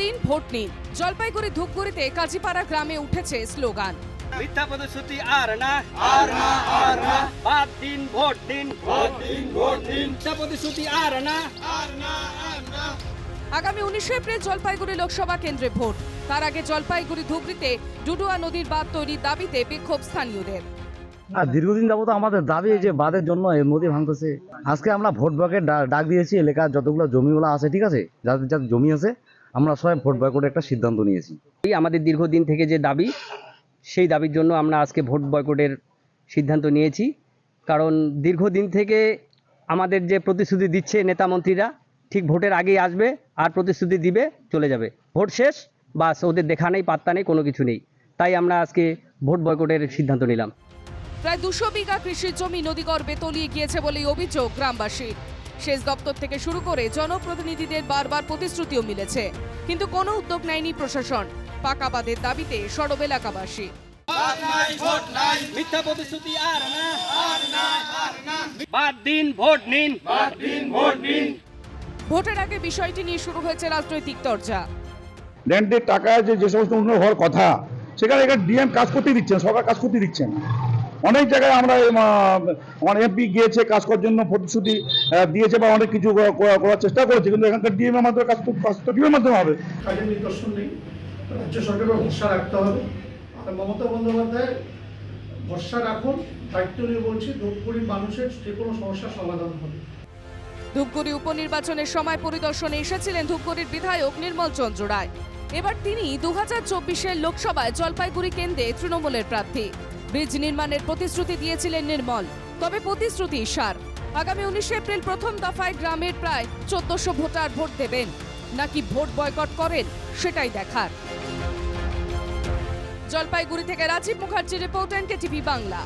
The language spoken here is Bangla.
দিন ভোট নিন। জলপাইগুড়ি ধূপগুড়িতে কাজীপাড়া গ্রামে উঠেছে স্লোগান। মিথ্যা প্রতিশ্রুতি আর না আর না আর না। বাদ দিন ভোট দিন। ভোট দিন ভোট দিন। মিথ্যা প্রতিশ্রুতি আর না আগামী উনিশে এপ্রিল জলপাইগুড়ি লোকসভা কেন্দ্রে ভোট। তার আগে জলপাইগুড়ি ধুবড়িতে ডুডুয়া নদীর বাঁধ তৈরির দাবিতে বিক্ষোভ স্থানীয়দের। আর দীর্ঘদিন যাবত আমাদের দাবি যে বাঁধের জন্য এই নদী ভাঙতেছে। আজকে আমরা ভোট বয়কের ডা- ডাক দিয়েছি এলাকার যতগুলো জমিগুলো আছে ঠিক আছে? যাদের যাদের জমি আছে আমরা সবাই ভোট বয়কটের একটা সিদ্ধান্ত নিয়েছি। এই আমাদের দীর্ঘদিন থেকে যে দাবি সেই দাবির জন্য আমরা আজকে ভোট বয়কটের সিদ্ধান্ত নিয়েছি। কারণ দীর্ঘদিন থেকে আমাদের যে প্রতিশ্রুতি দিচ্ছে নেতা মন্ত্রীরা ঠিক ভোটের আগেই আসবে আর প্রতিশ্রুতি দিবে চলে যাবে। ভোট শেষ বাস ওদের দেখা নেই পাত্তা নেই কোনো কিছু নেই। তাই আমরা আজকে ভোট বয়কটের সিদ্ধান্ত নিলাম। প্রায় দুশো বিঘা কৃষির জমি নদীগর্ভে তলিয়ে গিয়েছে বলেই অভিযোগ গ্রামবাসীর। সেচ দপ্তর থেকে শুরু করে জনপ্রতিনিধিদের বারবার প্রতিশ্রুতিও মিলেছে। কিন্তু কোনো উদ্যোগ নেয়নি প্রশাসন। পাকা বাঁধের দাবিতে সরব এলাকাবাসী। মিথ্যা প্রতিশ্রুতি আর না। আর না আর না। বাদ দিন ভোট নিন। বাদ দিন ভোট নিন। ভোটের আগে বিষয়টি নিয়ে শুরু হয়েছে রাজনৈতিক চর্চা। ল্যান্ডের টাকায় যে যে সমস্ত উন্নয়ন হওয়ার কথা সেখানে এখানে ডিএম কাজ করতে দিচ্ছেন সরকার কাজ করতে দিচ্ছেন। অনেক জায়গায় আমরা আমার এমপি গিয়েছে কাজ করার জন্য প্রতিশ্রুতি দিয়েছে বা অনেক কিছু করা- করা- করার চেষ্টা করেছে কিন্তু এখানকার ডিএম এর মাধ্যমে কাজ তো কাজ তো ডিএম মাধ্যমে হবে। কাজের নিদর্শন নেই। রাজ্য সরকারকে ভরসা রাখতে হবে। আর মমতা বন্দ্যোপাধ্যায় ভরসা রাখুন দায়িত্ব নিয়ে বলছি ধূপগুড়ির মানুষের যে কোনো সমস্যার সমাধান হবে। ধূপগুড়ি উপনির্বাচনের সময় পরিদর্শনে এসেছিলেন ধূপগুড়ির বিধায়ক নির্মল চন্দ্র রায়। এবার তিনি দু হাজার চব্বিশের লোকসভায় জলপাইগুড়ি কেন্দ্রে তৃণমূলের প্রার্থী। ব্রিজ নির্মাণের প্রতিশ্রুতি দিয়েছিলেন নির্মল। তবে প্রতিশ্রুতি সার আগামী উনিশে এপ্রিল প্রথম দফায় গ্রামের প্রায় চোদ্দশো ভোটার ভোট দেবেন। নাকি ভোট বয়কট করেন, সেটাই দেখার। জলপাইগুড়ি থেকে Rajib Mukherjee, report NK TV Bangla.